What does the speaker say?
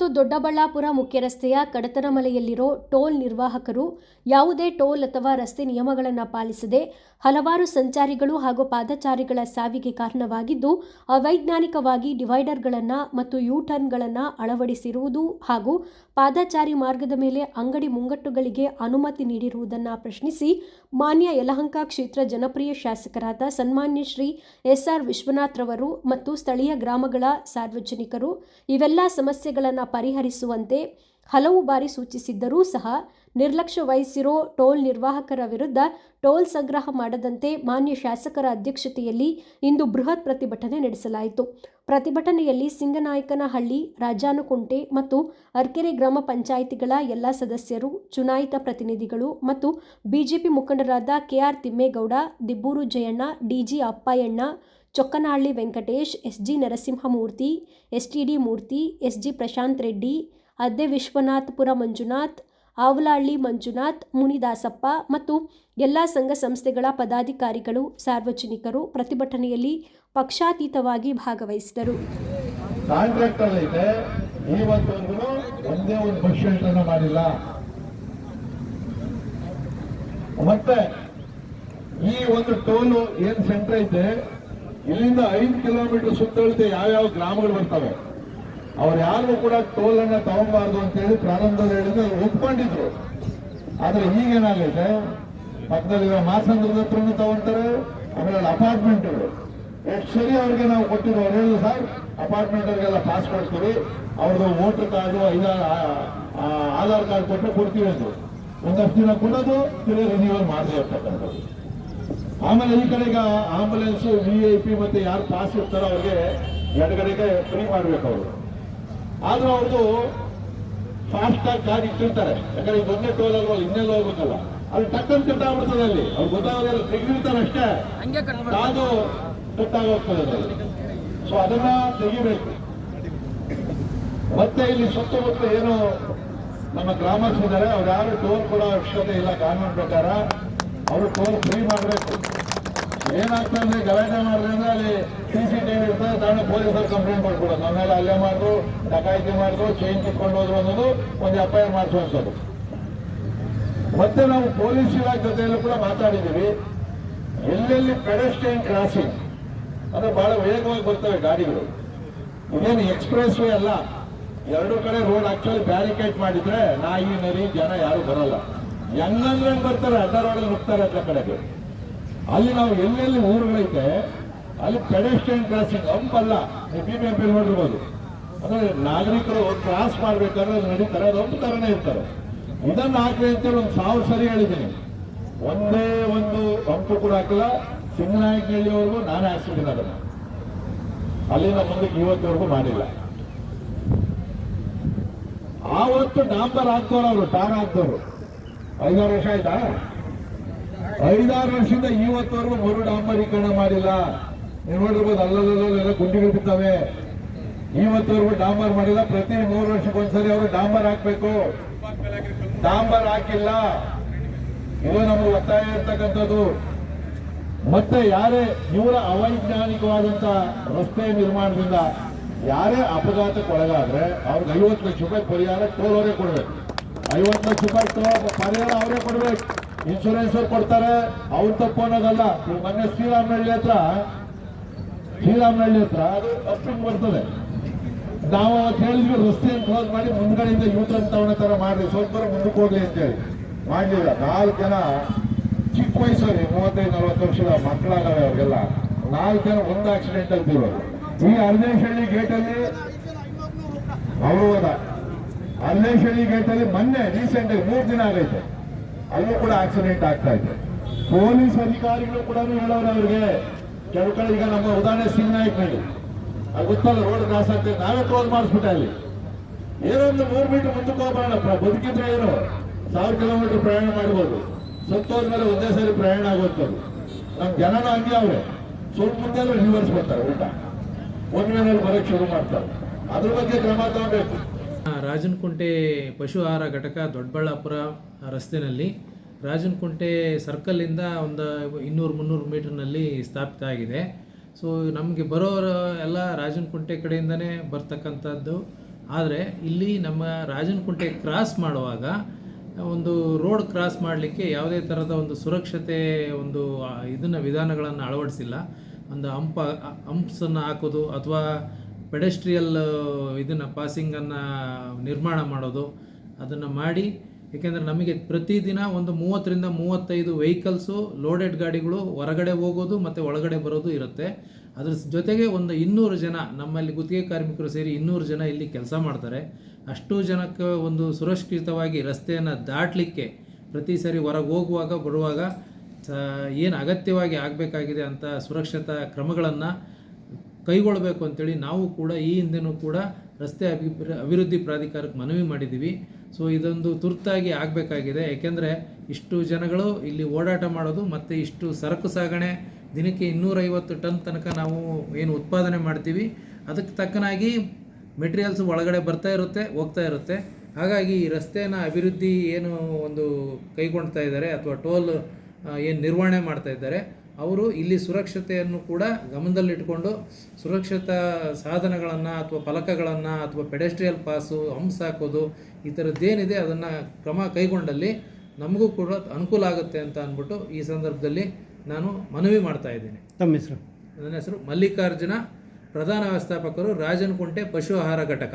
ದೊಡ್ಡಬಳ್ಳಾಪುರ ಮುಖ್ಯ ರಸ್ತೆಯ ಕಡತನಮಲೆಯಲ್ಲಿರೋ ಟೋಲ್ ನಿರ್ವಾಹಕರು ಯಾವುದೇ ಟೋಲ್ ಅಥವಾ ರಸ್ತೆ ನಿಯಮಗಳನ್ನು ಪಾಲಿಸದೆ ಹಲವಾರು ಸಂಚಾರಿಗಳು ಹಾಗೂ ಪಾದಚಾರಿಗಳ ಸಾವಿಗೆ ಕಾರಣವಾಗಿದ್ದು, ಅವೈಜ್ಞಾನಿಕವಾಗಿ ಡಿವೈಡರ್ಗಳನ್ನು ಮತ್ತು ಯೂ ಟರ್ನ್ಗಳನ್ನು ಅಳವಡಿಸಿರುವುದು ಹಾಗೂ ಪಾದಚಾರಿ ಮಾರ್ಗದ ಮೇಲೆ ಅಂಗಡಿ ಮುಂಗಟ್ಟುಗಳಿಗೆ ಅನುಮತಿ ನೀಡಿರುವುದನ್ನು ಪ್ರಶ್ನಿಸಿ ಮಾನ್ಯ ಯಲಹಂಕ ಕ್ಷೇತ್ರ ಜನಪ್ರಿಯ ಶಾಸಕರಾದ ಸನ್ಮಾನ್ಯ ಶ್ರೀ ಎಸ್ಆರ್ ವಿಶ್ವನಾಥ್ ರವರು ಮತ್ತು ಸ್ಥಳೀಯ ಗ್ರಾಮಗಳ ಸಾರ್ವಜನಿಕರು ಇವೆಲ್ಲ ಸಮಸ್ಯೆಗಳನ್ನು ಪರಿಹರಿಸುವಂತೆ ಹಲವು ಬಾರಿ ಸೂಚಿಸಿದ್ದರೂ ಸಹ ನಿರ್ಲಕ್ಷ್ಯ ವಹಿಸಿರೋ ಟೋಲ್ ನಿರ್ವಾಹಕರ ವಿರುದ್ಧ ಟೋಲ್ ಸಂಗ್ರಹ ಮಾಡದಂತೆ ಮಾನ್ಯ ಶಾಸಕರ ಅಧ್ಯಕ್ಷತೆಯಲ್ಲಿ ಇಂದು ಬೃಹತ್ ಪ್ರತಿಭಟನೆ ನಡೆಸಲಾಯಿತು. ಪ್ರತಿಭಟನೆಯಲ್ಲಿ ಸಿಂಗನಾಯಕನಹಳ್ಳಿ, ರಾಜಾನುಕುಂಟೆ ಮತ್ತು ಅರ್ಕೆರೆ ಗ್ರಾಮ ಪಂಚಾಯಿತಿಗಳ ಎಲ್ಲ ಸದಸ್ಯರು, ಚುನಾಯಿತ ಪ್ರತಿನಿಧಿಗಳು ಮತ್ತು ಬಿಜೆಪಿ ಮುಖಂಡರಾದ K R Thimmegowda, Dibbur Jayanna D G Appayyanna Chokkanahalli Venkatesh S G Narasimhamurthy S T D Murthy S G Prashanth Reddy ಅದ್ದೆ Vishwanathapura Manjunath Avalahalli Manjunath, Munidasappa ಮತ್ತು ಎಲ್ಲ ಸಂಘ ಸಂಸ್ಥೆಗಳ ಪದಾಧಿಕಾರಿಗಳು, ಸಾರ್ವಜನಿಕರು ಪ್ರತಿಭಟನೆಯಲ್ಲಿ ಪಕ್ಷಾತೀತವಾಗಿ ಭಾಗವಹಿಸಿದರು. ಮತ್ತೆ ಈ ಒಂದು ಟೋಲು ಏನ್ ಸೆಂಟರ್ ಐತೆ? ಇಲ್ಲಿಂದ ಐದು ಕಿಲೋಮೀಟರ್ ಸುತ್ತಳತೆ ಯಾವ್ಯಾವ ಗ್ರಾಮಗಳು ಬರ್ತವೆ. ಅವ್ರು ಯಾರಿಗೂ ಕೂಡ ಟೋಲ್ ಅನ್ನ ತಗೊಂಬಾರ್ದು ಅಂತ ಹೇಳಿ ಪ್ರಾರಂಭದಲ್ಲಿ ಹೇಳಿದ್ರೆ ಒಪ್ಕೊಂಡಿದ್ರು. ಆದ್ರೆ ಈಗೇನಾಗೈತೆ? ಪಕ್ಕದಲ್ಲಿರೋ ಮಾಸಂದ್ರದ ಹತ್ರನೂ ತಗೊಂತಾರೆ, ಆಮೇಲೆ ಅಪಾರ್ಟ್ಮೆಂಟ್ಗಳು ಎಷ್ಟು ಸರಿ ಅವ್ರಿಗೆ ನಾವು ಕೊಟ್ಟಿರೋ ಅವ್ರು ಹೇಳಿದ್ರು ಸರ್ ಅಪಾರ್ಟ್ಮೆಂಟ್ ಅವ್ರಿಗೆಲ್ಲ ಪಾಸ್ ಕೊಡ್ತೀವಿ ಅವ್ರದ್ದು ವೋಟರ್ ಕಾರ್ಡು ಐದಾರು ಆಧಾರ್ ಕಾರ್ಡ್ ಕೊಟ್ಟರೆ ಕೊಡ್ತೀವಿ ಅಂದ್ರು. ಒಂದಷ್ಟು ದಿನ ಕೊಡೋದು, ತಿರುಗಿ ರಿನ್ಯೂವಲ್ ಮಾಡದೇ ಇರ್ತಕ್ಕಂಥದ್ದು ಆಮೇಲೆ ಈ ಕಡೆ ಈಗ ಆಂಬುಲೆನ್ಸ್ ವಿ ಐ ಪಿ ಮತ್ತೆ ಯಾರು ಪಾಸ್ ಇರ್ತಾರೋ ಅವ್ರಿಗೆ ಎಡಗಡೆಗೆ ಫ್ರೀ ಮಾಡ್ಬೇಕು ಅವರು. ಆದ್ರೂ ಅವ್ರದ್ದು ಫಾಸ್ಟ್ ಆಗಿ ಕಾರ್ ಇಟ್ಟಿರ್ತಾರೆ. ಯಾಕಂದ್ರೆ ಈಗ ಒಂದೇ ಟೋಲ್ ಅಲ್ವಲ್ಲ ಇನ್ನೆಲ್ಲ ಹೋಗ್ಬೇಕಲ್ಲ. ಅಲ್ಲಿ ಟಕ್ಕನ್ ಕಟ್ಟಾಗ್ಬಿಡ್ತದೆ ಅಲ್ಲಿ ಅವ್ರು ಗೊತ್ತಾಗೋದಿಲ್ಲ ತೆಗೆದಿರ್ತಾರೆ ಅಷ್ಟೇ. ಅದು ಕಟ್ಟಾಗೋಗ್ತದೆ ಅದ್ರಲ್ಲಿ ಸೊ ಅದನ್ನ ತೆಗಿಬೇಕು. ಮತ್ತೆ ಇಲ್ಲಿ ಸುತ್ತಮುತ್ತ ಏನು ನಮ್ಮ ಗ್ರಾಮಸ್ಥರಿದ್ದಾರೆ. ಅವ್ರು ಯಾರು ಟೋಲ್ ಕೊಡೋ ಅವಶ್ಯಕತೆ ಇಲ್ಲ ಕಾನೂನು ಪ್ರಕಾರ. ಅವರು ಟೋಲ್ ಫ್ರೀ ಮಾಡಬೇಕು. ಏನಾಗ್ತದೆ ಗಲಾಟೆ ಮಾಡಿದ್ರೆ ಅಂದ್ರೆ ಅಲ್ಲಿ ಸಿ ಸಿ ಟಿವಿ ಇರ್ತದೆ, ತಾನು ಪೊಲೀಸರು ಕಂಪ್ಲೇಂಟ್ ಮಾಡ್ಕೊಡೋದು ನಮ್ಮೆಲ್ಲ ಅಲ್ಲೇ ಮಾಡಿದ್ರು ಡಕಾಯಿತಿ ಮಾಡಿದ್ರು ಚೈನ್ ಕಿತ್ಕೊಂಡು ಹೋದ್ರು ಅನ್ನೋದು ಒಂದು ಎಫ್ ಐ ಆರ್ ಮಾಡಿಸುವಂಥದ್ದು ಮತ್ತೆ ನಾವು ಪೊಲೀಸ್ ಇಲಾಖೆ ಜೊತೆಯಲ್ಲೂ ಕೂಡ ಮಾತಾಡಿದ್ದೀವಿ. ಎಲ್ಲೆಲ್ಲಿ ಪೆಡಸ್ಟ್ರಿಯನ್ ಕ್ರಾಸಿಂಗ್ ಅಂದ್ರೆ ಬಹಳ ವೇಗವಾಗಿ ಬರ್ತವೆ ಗಾಡಿಗಳು. ಇದೇನು ಎಕ್ಸ್ಪ್ರೆಸ್ ವೇ ಅಲ್ಲ. ಎರಡು ಕಡೆ ರೋಡ್ ಆಕ್ಚುಲಿ ಬ್ಯಾರಿಕೇಡ್ ಮಾಡಿದ್ರೆ ನಾಯಿ, ನರಿ, ಜನ ಯಾರು ಬರಲ್ಲ. ಹೆಂಗಂದ್ರೆ ಹೆಂಗ್ ಬರ್ತಾರೆ? ಅಡ್ಡ ರೋಡಲ್ಲಿ ಹೋಗ್ತಾರೆ ಅದ್ರ ಕಡೆಗೆ. ಅಲ್ಲಿ ನಾವು ಎಲ್ಲೆಲ್ಲಿ ಊರುಗಳೈತೆ ಅಲ್ಲಿ ಪೆಡೆಸ್ಟ್ರಿಯನ್ ಕ್ರಾಸಿಂಗ್ ಹಂಪಲ್ಲ ಬಿ ಬಿ ಎಂ ಪಿ ನೋಡಿರ್ಬೋದು. ಅಂದ್ರೆ ನಾಗರಿಕರು ಕ್ರಾಸ್ ಮಾಡ್ಬೇಕಾದ್ರೆ ನಡೀತಾರೆ, ಅದು ಹಂಪ್ ತರನೇ ಇರ್ತಾರೆ. ಇದನ್ನು ಹಾಕಿ ಅಂತೇಳಿ ಒಂದು ಸಾವಿರ ಸರಿ ಹೇಳಿದ್ದೀನಿ. ಒಂದೇ ಒಂದು ಹಂಪು ಕೂಡ ಹಾಕಿಲ್ಲ ಸಿಂಗನಾಯಕನಹಳ್ಳಿವರೆಗೂ ನಾನೇ ಹಾಕ್ಸಿದ್ದೀನಿ ಅದನ್ನು. ಅಲ್ಲಿಂದ ಮುಂದಕ್ಕೆ ಇವತ್ತವರೆಗೂ ಮಾಡಿಲ್ಲ. ಆವತ್ತು ಡಾಂಬರ್ ಹಾಕ್ತವ್ರು ಅವರು, ಟಾರ್ ಹಾಕ್ತವ್ರು ಐದಾರು ವರ್ಷ ಆಯ್ತಾ? ಐದಾರು ವರ್ಷದಿಂದ ಇವತ್ತವರೆಗೂ ಮರು ಡಾಂಬರೀಕರಣ ಮಾಡಿಲ್ಲ. ನೀವು ನೋಡಿರ್ಬೋದು ಅಲ್ಲದಲ್ಲೆಲ್ಲ ಗುಂಡಿಗಳು ಬಿದ್ದಾವೆ. ಇವತ್ತವರೆಗೂ ಡಾಂಬರ್ ಮಾಡಿಲ್ಲ. ಪ್ರತಿ ಮೂರು ವರ್ಷಕ್ಕೊಂದ್ಸರಿ ಅವರು ಡಾಂಬರ್ ಹಾಕ್ಬೇಕು. ಡಾಂಬರ್ ಹಾಕಿಲ್ಲ. ಇದು ನಮಗೆ ಒತ್ತಾಯ ಇರ್ತಕ್ಕಂಥದ್ದು. ಮತ್ತೆ ಯಾರೇ ಇವರ ಅವೈಜ್ಞಾನಿಕವಾದಂತ ರಸ್ತೆ ನಿರ್ಮಾಣದಿಂದ ಯಾರೇ ಅಪಘಾತಕ್ಕೆ ಒಳಗಾದ್ರೆ ಅವ್ರಿಗೆ ಐವತ್ತು ಲಕ್ಷ ರೂಪಾಯಿ ಪರಿಹಾರ ಟೋಲ್ ಅವರೇ ಕೊಡ್ಬೇಕು. ಐವತ್ತು ಲಕ್ಷ ರೂಪಾಯಿ ಟೋಲ್ ಪರಿಹಾರ ಅವರೇ ಕೊಡ್ಬೇಕು. ಇನ್ಶೂರೆನ್ಸ್ ಕೊಡ್ತಾರೆ. ಅವ್ರು ತಪ್ಪು ಅನ್ನೋದಲ್ಲ. ಮೊನ್ನೆ ಶ್ರೀರಾಮನಹಳ್ಳಿ ಹತ್ರ ಶ್ರೀರಾಮನಹಳ್ಳಿ ಹತ್ರ ಅದು ಅಪ್ಪಿಂಗ್ ಬರ್ತದೆ. ನಾವು ಅವತ್ತು ಹೇಳಿದ್ವಿ, ರಸ್ತೆಯನ್ನು ಕ್ಲೋಸ್ ಮಾಡಿ ಮುಂದ್ಗಡೆಯಿಂದ ಯೂಟರ್ನ್ ತಗೊಳ್ಳೋ ತರ ಮಾಡಿ ಸ್ವಲ್ಪ ಮುಂದಕ್ಕೆ ಹೋಗ್ಲಿ ಅಂತೇಳಿ. ಮಾಡಲಿಲ್ಲ. ನಾಲ್ಕು ಜನ ಚಿಕ್ಕ ವಯಸ್ಸಲ್ಲಿ ಮೂವತ್ತೈದು, ನಲವತ್ತು ವರ್ಷದ ಮಕ್ಕಳಾಗವೆ ಅವ್ರಿಗೆಲ್ಲ. ನಾಲ್ಕು ಜನ ಒಂದು ಆಕ್ಸಿಡೆಂಟ್ ಅಂತಿರೋದು ಈ ಅರ್ಧೇಶಹಳ್ಳಿ ಗೇಟಲ್ಲಿ ಅವರು ಹೋದ. ಅರ್ಧೇಶಹಳ್ಳಿ ಗೇಟಲ್ಲಿ ಮೊನ್ನೆ ರೀಸೆಂಟ್ ಆಗಿ ಮೂರು ದಿನ ಆಗೈತೆ. ಅಲ್ಲೂ ಕೂಡ ಆಕ್ಸಿಡೆಂಟ್ ಆಗ್ತಾ ಇದೆ. ಪೊಲೀಸ್ ಅಧಿಕಾರಿಗಳು ಕೂಡ ಹೇಳೋರು ಅವ್ರಿಗೆ ಕೆಲವು ಕಡೆ ಈಗ ನಮ್ಮ ಉದಾಹರಣೆ ಸಿಂಗನಾಯಕನಹಳ್ಳಿ ಅದು ಗೊತ್ತಲ್ಲ ರೋಡ್ ಕ್ರಾಸ್ ಆಗ್ತದೆ ನಾವೇ ಕ್ಲೋಸ್ ಮಾಡಿಸ್ಬಿಟ್ಟೆ ಅಲ್ಲಿ. ಏನೋ ಒಂದು ಮೂರು ಮೀಟರ್ ಮುಂದಕ್ಕೆ ಹೋಗೋಣ ಬದುಕಿದ್ರೆ ಏನು ಸಾವಿರ ಕಿಲೋಮೀಟರ್ ಪ್ರಯಾಣ ಮಾಡ್ಬೋದು. ಸತ್ತೋದ್ಮೇಲೆ ಒಂದೇ ಸಾರಿ ಪ್ರಯಾಣ ಆಗುವಂಥದ್ದು ನಮ್ಮ ಜನನ ಹಂಗೆ ಅವ್ರೆ. ಸ್ವಲ್ಪ ಮುಂದೆ ರಿವರ್ಸ್ ಬರ್ತಾರೆ, ಊಟ. ಒಂದ್ ಮೇಲೆ ಬರೋಕ್ಕೆ ಶುರು ಮಾಡ್ತಾರೆ. ಅದ್ರ ಬಗ್ಗೆ ಕ್ರಮ ತಗೋಬೇಕು. ರಾಜನಕುಂಟೆ ಪಶು ಆಹಾರ ಘಟಕ ದೊಡ್ಡಬಳ್ಳಾಪುರ ರಸ್ತೆಯಲ್ಲಿ ರಾಜನಕುಂಟೆ ಸರ್ಕಲ್ಲಿಂದ ಒಂದು ಇನ್ನೂರು ಮುನ್ನೂರು ಮೀಟರ್ನಲ್ಲಿ ಸ್ಥಾಪಿತ ಆಗಿದೆ. ಸೊ ನಮಗೆ ಬರೋರು ಎಲ್ಲ ರಾಜನಕುಂಟೆ ಕಡೆಯಿಂದನೇ ಬರ್ತಕ್ಕಂಥದ್ದು. ಆದರೆ, ಇಲ್ಲಿ ನಮ್ಮ ರಾಜನಕುಂಟೆ ಕ್ರಾಸ್ ಮಾಡುವಾಗ ಒಂದು ರೋಡ್ ಕ್ರಾಸ್ ಮಾಡಲಿಕ್ಕೆ ಯಾವುದೇ ಥರದ ಒಂದು ಸುರಕ್ಷತೆ, ಒಂದು ಇದನ್ನು ವಿಧಾನಗಳನ್ನು ಅಳವಡಿಸಿಲ್ಲ. ಒಂದು ಹಂಪ ಹಂಪ್ಸನ್ನು ಹಾಕೋದು ಅಥವಾ ಪೆಡೆಸ್ಟ್ರಿಯಲ್ ಇದನ್ನು ಪಾಸಿಂಗನ್ನು ನಿರ್ಮಾಣ ಮಾಡೋದು, ಅದನ್ನು ಮಾಡಿ, ಏಕೆಂದರೆ ನಮಗೆ ಪ್ರತಿದಿನ ಒಂದು ಮೂವತ್ತರಿಂದ ಮೂವತ್ತೈದು ವೆಹಿಕಲ್ಸು ಲೋಡೆಡ್ ಗಾಡಿಗಳು ಹೊರಗಡೆ ಹೋಗೋದು ಮತ್ತು ಒಳಗಡೆ ಬರೋದು ಇರುತ್ತೆ. ಅದ್ರ ಜೊತೆಗೆ ಒಂದು ಇನ್ನೂರು ಜನ, ನಮ್ಮಲ್ಲಿ ಗುತ್ತಿಗೆ ಕಾರ್ಮಿಕರು ಸೇರಿ ಇನ್ನೂರು ಜನ ಇಲ್ಲಿ ಕೆಲಸ ಮಾಡ್ತಾರೆ. ಅಷ್ಟು ಜನಕ್ಕೆ ಒಂದು ಸುರಕ್ಷಿತವಾಗಿ ರಸ್ತೆಯನ್ನು ದಾಟಲಿಕ್ಕೆ ಪ್ರತಿ ಸರಿ ಹೊರಗೆ ಹೋಗುವಾಗ, ಬರುವಾಗ ಏನು ಅಗತ್ಯವಾಗಿ ಆಗಬೇಕಾಗಿದೆ ಅಂತ ಸುರಕ್ಷತಾ ಕ್ರಮಗಳನ್ನು ಕೈಗೊಳ್ಳಬೇಕು ಅಂತೇಳಿ ನಾವು ಕೂಡ ಈ ಹಿಂದೆನೂ ಕೂಡ ರಸ್ತೆ ಅಭಿಪ್ರ ಅಭಿವೃದ್ಧಿ ಪ್ರಾಧಿಕಾರಕ್ಕೆ ಮನವಿ ಮಾಡಿದ್ದೀವಿ. ಸೊ, ಇದೊಂದು ತುರ್ತಾಗಿ ಆಗಬೇಕಾಗಿದೆ. ಏಕೆಂದರೆ ಇಷ್ಟು ಜನಗಳು ಇಲ್ಲಿ ಓಡಾಟ ಮಾಡೋದು ಮತ್ತು ಇಷ್ಟು ಸರಕು ಸಾಗಣೆ, ದಿನಕ್ಕೆ ಇನ್ನೂರೈವತ್ತು ಟನ್ ತನಕ ನಾವು ಏನು ಉತ್ಪಾದನೆ ಮಾಡ್ತೀವಿ. ಅದಕ್ಕೆ ತಕ್ಕನಾಗಿ ಮೆಟೀರಿಯಲ್ಸ್ ಒಳಗಡೆ ಬರ್ತಾ ಇರುತ್ತೆ, ಹೋಗ್ತಾ ಇರುತ್ತೆ. ಹಾಗಾಗಿ ಈ ರಸ್ತೆಯನ್ನು ಅಭಿವೃದ್ಧಿ ಏನು ಒಂದು ಕೈಗೊಳ್ತಾ ಇದ್ದಾರೆ ಅಥವಾ ಟೋಲ್ ಏನು ನಿರ್ವಹಣೆ ಮಾಡ್ತಾ ಇದ್ದಾರೆ ಅವರು ಇಲ್ಲಿ ಸುರಕ್ಷತೆಯನ್ನು ಕೂಡ ಗಮನದಲ್ಲಿಟ್ಕೊಂಡು ಸುರಕ್ಷತಾ ಸಾಧನಗಳನ್ನು ಅಥವಾ ಫಲಕಗಳನ್ನು ಅಥವಾ ಪೆಡೆಸ್ಟ್ರಿಯಲ್ ಪಾಸು ಹಂಪ್ಸ್ ಹಾಕೋದು ಈ ಥರದ್ದೇನಿದೆ ಅದನ್ನು ಕ್ರಮ ಕೈಗೊಂಡಲ್ಲಿ ನಮಗೂ ಕೂಡ ಅನುಕೂಲ ಆಗುತ್ತೆ ಅಂತ ಅಂದ್ಬಿಟ್ಟು ಈ ಸಂದರ್ಭದಲ್ಲಿ ನಾನು ಮನವಿ ಮಾಡ್ತಾ ಇದ್ದೀನಿ. ತಮ್ಮ ಹೆಸರು? ನನ್ನ ಹೆಸರು ಮಲ್ಲಿಕಾರ್ಜುನ. ಪ್ರಧಾನ ವ್ಯವಸ್ಥಾಪಕರು ರಾಜನಕುಂಟೆ ಪಶು ಆಹಾರ ಘಟಕ.